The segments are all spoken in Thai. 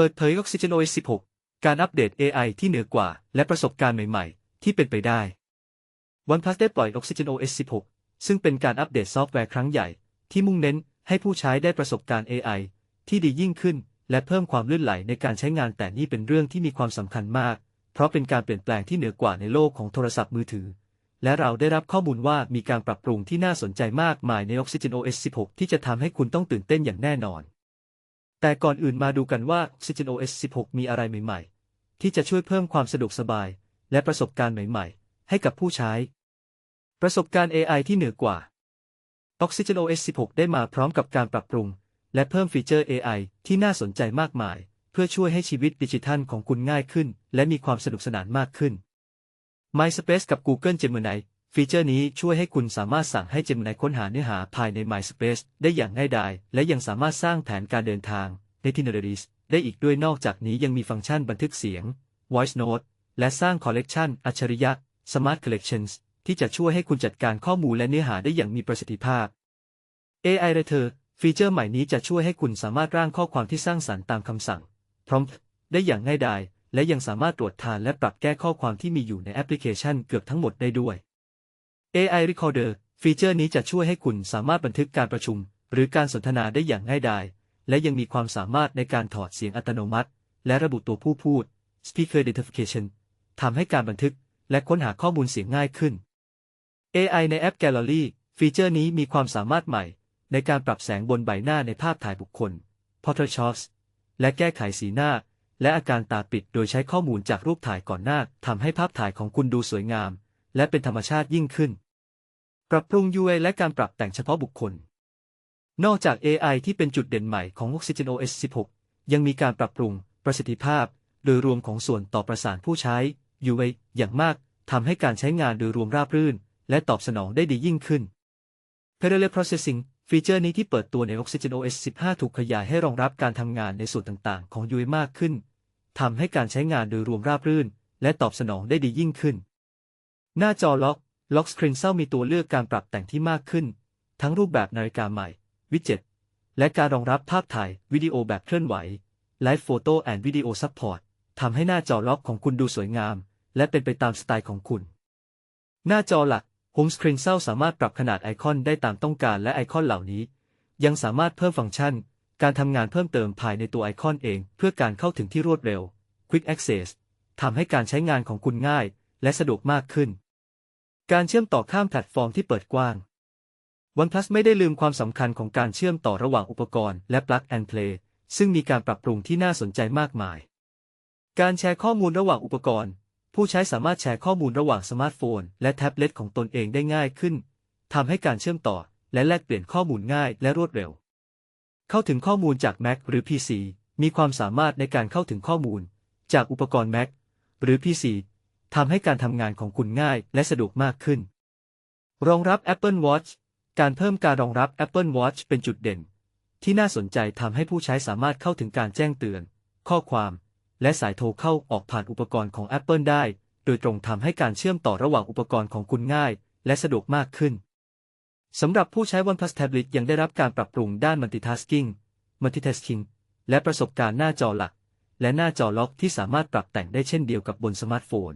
ปิดเผย Oxygen OS 16 การอัปเดต AI ที่เหนือกว่า และประสบการณ์ใหม่ ๆ ที่เป็นไปได้ OnePlus ได้ปล่อย Oxygen OS 16 ซึ่งเป็นการอัปเดตซอฟต์แวร์ครั้งใหญ่ ที่มุ่งเน้นให้ผู้ใช้ได้ประสบการณ์ AI ที่ดียิ่งขึ้น และเพิ่มความลื่นไหลในการใช้งานแต่นี่เป็นเรื่องที่มีความสำคัญมาก เพราะเป็นการเปลี่ยนแปลงที่เหนือกว่าในโลกของโทรศัพท์มือถือ และเราได้รับข้อมูลว่ามีการปรับปรุงที่น่าสนใจมากมายใน Oxygen OS 16 ที่จะทำให้คุณต้องตื่นเต้นอย่างแน่นอน แต่ก่อนอื่นมาดูกันว่า Oxygen OS 16 มีอะไรใหม่ๆ ที่จะช่วยเพิ่มความสะดวกสบาย และประสบการณ์ใหม่ๆ ให้กับผู้ใช้ ประสบการณ์ AI ที่เหนือกว่า Oxygen OS 16 ได้มาพร้อมกับการปรับปรุง และเพิ่มฟีเจอร์ AI ที่น่าสนใจมากมาย เพื่อช่วยให้ชีวิตดิจิทัลของคุณง่ายขึ้น และมีความสนุกสนานมากขึ้น MySpace กับ Google Gemini ฟีเจอร์นี้ช่วยให้คุณสามารถสั่งให้ Gemini ค้นหาเนื้อหาภายใน MySpace ได้อย่างง่ายดาย และยังสามารถสร้างแผนการเดินทาง itineraries ได้อีกด้วยนอกจากนี้ยังมีฟังก์ชันบันทึกเสียง Voice Note และสร้างคอลเลกชันอัจฉริยะ Smart Collections ที่จะช่วยให้คุณจัดการข้อมูลและเนื้อหาได้อย่างมีประสิทธิภาพ AI Writer ฟีเจอร์ใหม่นี้จะช่วยให้คุณสามารถร่างข้อความที่สร้างสรรค์ตามคำสั่ง prompt ได้อย่างง่ายดาย และยังสามารถตรวจทานและปรับแก้ข้อความที่มีอยู่ในแอปพลิเคชันเกือบทั้งหมดได้ด้วย AI Recorder ฟีเจอร์นี้จะช่วยให้คุณสามารถบันทึกการประชุม หรือการสนทนาได้อย่างง่ายดายและยังมีความสามารถในการถอดเสียงอัตโนมัติ และระบุตัวผู้พูด Speaker Identification ทำให้การบันทึก และค้นหาข้อมูลเสียงง่ายขึ้น AI ในแอป Gallery ฟีเจอร์นี้มีความสามารถใหม่ ในการปรับแสงบนใบหน้าในภาพถ่ายบุคคล Portrait Shots และแก้ไขสีหน้า และอาการตาปิดโดยใช้ข้อมูลจากรูปถ่ายก่อนหน้าทำให้ภาพถ่ายของคุณดูสวยงาม และเป็นธรรมชาติยิ่งขึ้น ปรับปรุง UI และการปรับแต่งเฉพาะบุคคล นอกจาก AI ที่เป็นจุดเด่นใหม่ของ Oxygen OS 16 ยังมีการปรับปรุงประสิทธิภาพ โดยรวมของส่วนต่อประสานผู้ใช้ UI อย่างมากทำให้การใช้งานโดยรวมราบรื่น และตอบสนองได้ดียิ่งขึ้น Parallel Processing ฟีเจอร์นี้ที่เปิดตัวใน Oxygen OS 15 ถูกขยายให้รองรับการทำงานในส่วนต่างๆ ของ UI มากขึ้นทำให้การใช้งานโดยรวมราบรื่น และตอบสนองได้ดียิ่งขึ้น หน้าจอล็อก ล็อกสครีนเศร้ามีตัวเลือกการปรับแต่งที่มากขึ้น ทั้งรูปแบบนาฬิกาใหม่ วิดเจ็ต และการรองรับภาพถ่าย วิดีโอแบบเคลื่อนไหว Live Photo and Video Support ทำให้หน้าจอล็อกของคุณดูสวยงาม และเป็นไปตามสไตล์ของคุณ หน้าจอหลัก Home Screen เศร้าสามารถปรับขนาดไอคอนได้ตามต้องการและไอคอนเหล่านี้ ยังสามารถเพิ่มฟังก์ชัน การทำงานเพิ่มเติมภายในตัวไอคอนเอง เพื่อการเข้าถึงที่รวดเร็ว Quick Access ทำให้การใช้งานของคุณง่าย และสะดวกมากขึ้น การเชื่อมต่อข้ามแพลตฟอร์มที่เปิดกว้าง OnePlus ไม่ได้ลืมความสำคัญของการเชื่อมต่อระหว่างอุปกรณ์และ Plug and Play ซึ่งมีการปรับปรุงที่น่าสนใจมากมาย การแชร์ข้อมูลระหว่างอุปกรณ์ ผู้ใช้สามารถแชร์ข้อมูลระหว่างสมาร์ทโฟน และแท็บเล็ตของตนเองได้ง่ายขึ้นทำให้การเชื่อมต่อและแลกเปลี่ยนข้อมูลง่ายและรวดเร็ว เข้าถึงข้อมูลจาก Mac หรือ PC มีความสามารถในการเข้าถึงข้อมูล จากอุปกรณ์ Mac หรือ PC ทำให้การทำงานของคุณง่ายและสะดวกมากขึ้น รองรับ Apple Watch การเพิ่มการรองรับ Apple Watch เป็นจุดเด่น ที่น่าสนใจทำให้ผู้ใช้สามารถเข้าถึงการแจ้งเตือน ข้อความ และสายโทรเข้าออกผ่านอุปกรณ์ของ Apple ได้ โดยตรงทำให้การเชื่อมต่อระหว่างอุปกรณ์ของคุณง่าย และสะดวกมากขึ้นสำหรับผู้ใช้ OnePlus Tablet ยังได้รับการปรับปรุงด้าน Multitasking Multitasking และประสบการณ์หน้าจอหลัก และหน้าจอล็อกที่สามารถปรับแต่งได้เช่นเดียวกับบนสมาร์ทโฟน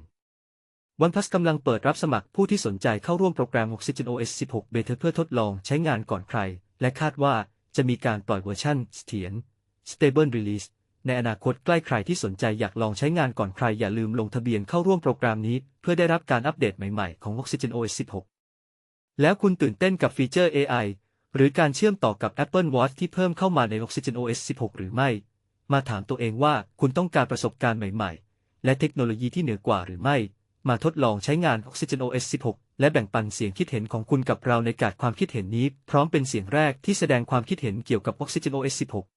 OnePlus กำลังเปิดรับสมัครผู้ที่สนใจเข้าร่วมโปรแกรม Oxygen OS 16 Beta เพื่อทดลองใช้งานก่อนใคร และคาดว่าจะมีการปล่อยเวอร์ชันเสถียร Stable Release ในอนาคตใกล้ใครที่สนใจอยากลองใช้งานก่อนใครอย่าลืมลงทะเบียนเข้าร่วมโปรแกรมนี้ เพื่อได้รับการอัปเดตใหม่ๆ ของ Oxygen OS 16 แล้วคุณตื่นเต้นกับฟีเจอร์ AI หรือการเชื่อมต่อกับ Apple Watch ที่เพิ่มเข้ามาใน Oxygen OS 16 หรือไม่ มาถามตัวเองว่าคุณต้องการประสบการณ์ใหม่ ๆ และเทคโนโลยีที่เหนือกว่าหรือไม่ มาทดลองใช้งาน Oxygen OS 16 และแบ่งปันเสียงคิดเห็นของคุณกับเราในการความคิดเห็นนี้ พร้อมเป็นเสียงแรกที่แสดงความคิดเห็นเกี่ยวกับ Oxygen OS 16